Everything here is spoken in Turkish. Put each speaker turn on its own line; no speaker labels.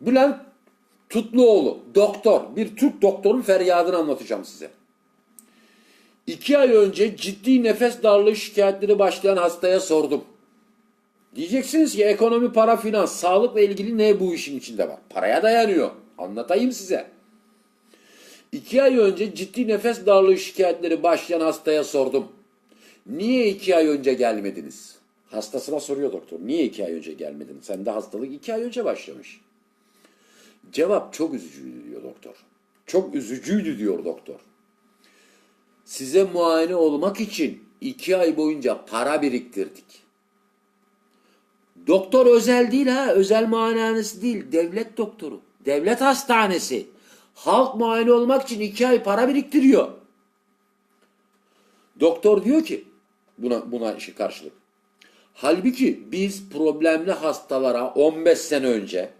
Bülent Tutluoğlu, doktor, bir Türk doktorun feryadını anlatacağım size. İki ay önce ciddi nefes darlığı şikayetleri başlayan hastaya sordum. Diyeceksiniz ki ekonomi, para, finans, sağlıkla ilgili ne bu işin içinde var? Paraya dayanıyor. Anlatayım size. İki ay önce ciddi nefes darlığı şikayetleri başlayan hastaya sordum. Niye iki ay önce gelmediniz? Hastasına soruyor doktor. Niye iki ay önce gelmedin? Sende hastalık iki ay önce başlamış. Cevap çok üzücüydü diyor doktor. Çok üzücüydü diyor doktor. Size muayene olmak için iki ay boyunca para biriktirdik. Doktor özel değil ha. Özel muayenehanesi değil. Devlet doktoru. Devlet hastanesi. Halk muayene olmak için iki ay para biriktiriyor. Doktor diyor ki buna buna karşılık. Halbuki biz problemli hastalara 15 sene önce